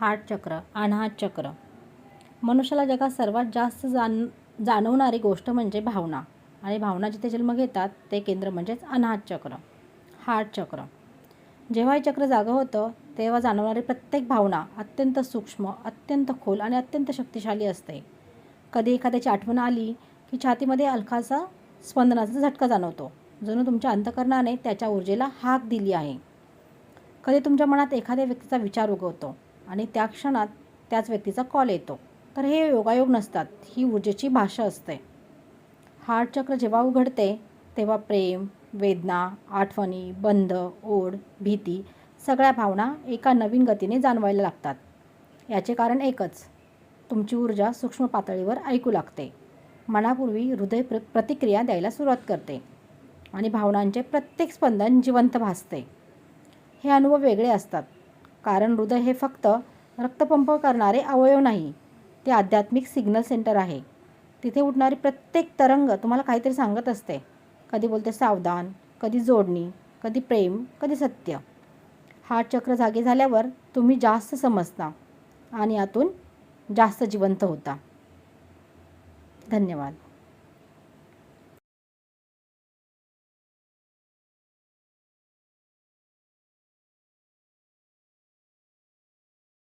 Heart चक्र अनाहत चक्र. मनुष्याला जगात सर्वात जास्त जाण जाणवणारी गोष्ट म्हणजे भावना. आणि भावना जिथे जन्म घेतात ते केंद्र म्हणजेच अनाहत चक्र हार्ट चक्र. जेव्हा हे चक्र जागं होतं तेव्हा जाणवणारी प्रत्येक भावना अत्यंत सूक्ष्म अत्यंत खोल आणि अत्यंत शक्तिशाली असते. कधी एखाद्याची आठवण आली की छातीमध्ये अलकाचा स्पंदनाचा झटका जाणवतो. जणू तुमच्या अंतकरणाने त्याच्या ऊर्जेला हाक दिली आहे. कधी तुमच्या मनात एखाद्या व्यक्तीचा विचार उगवतो. आणि त्या क्षणात त्याच व्यक्तीचा कॉल येतो. तर हे योगायोग नसतात. ही ऊर्जेची भाषा असते. हार्ट चक्र जेव्हा उघडते तेव्हा प्रेम वेदना आठवणी बंध ओढ भीती सगळ्या भावना एका नवीन गतीने जाणवायला लागतात. याचे कारण एकच. तुमची ऊर्जा सूक्ष्म पातळीवर ऐकू लागते. मनापूर्वी हृदय प्र प्रतिक्रिया द्यायला सुरुवात करते आणि भावनांचे प्रत्येक स्पंदन जिवंत भासते. हे अनुभव वेगळे असतात. कारण हृदय हे फक्त रक्तपंप करणारे अवयव नाही ते आध्यात्मिक सिग्नल सेंटर आहे. तिथे उठणारी प्रत्येक तरंग तुम्हाला काहीतरी सांगत असते. कधी बोलते सावधान कधी जोडणी कधी प्रेम कधी सत्य. हा चक्र जागे झाल्यावर तुम्ही जास्त समजता आणि यातून जास्त जिवंत होता. धन्यवाद.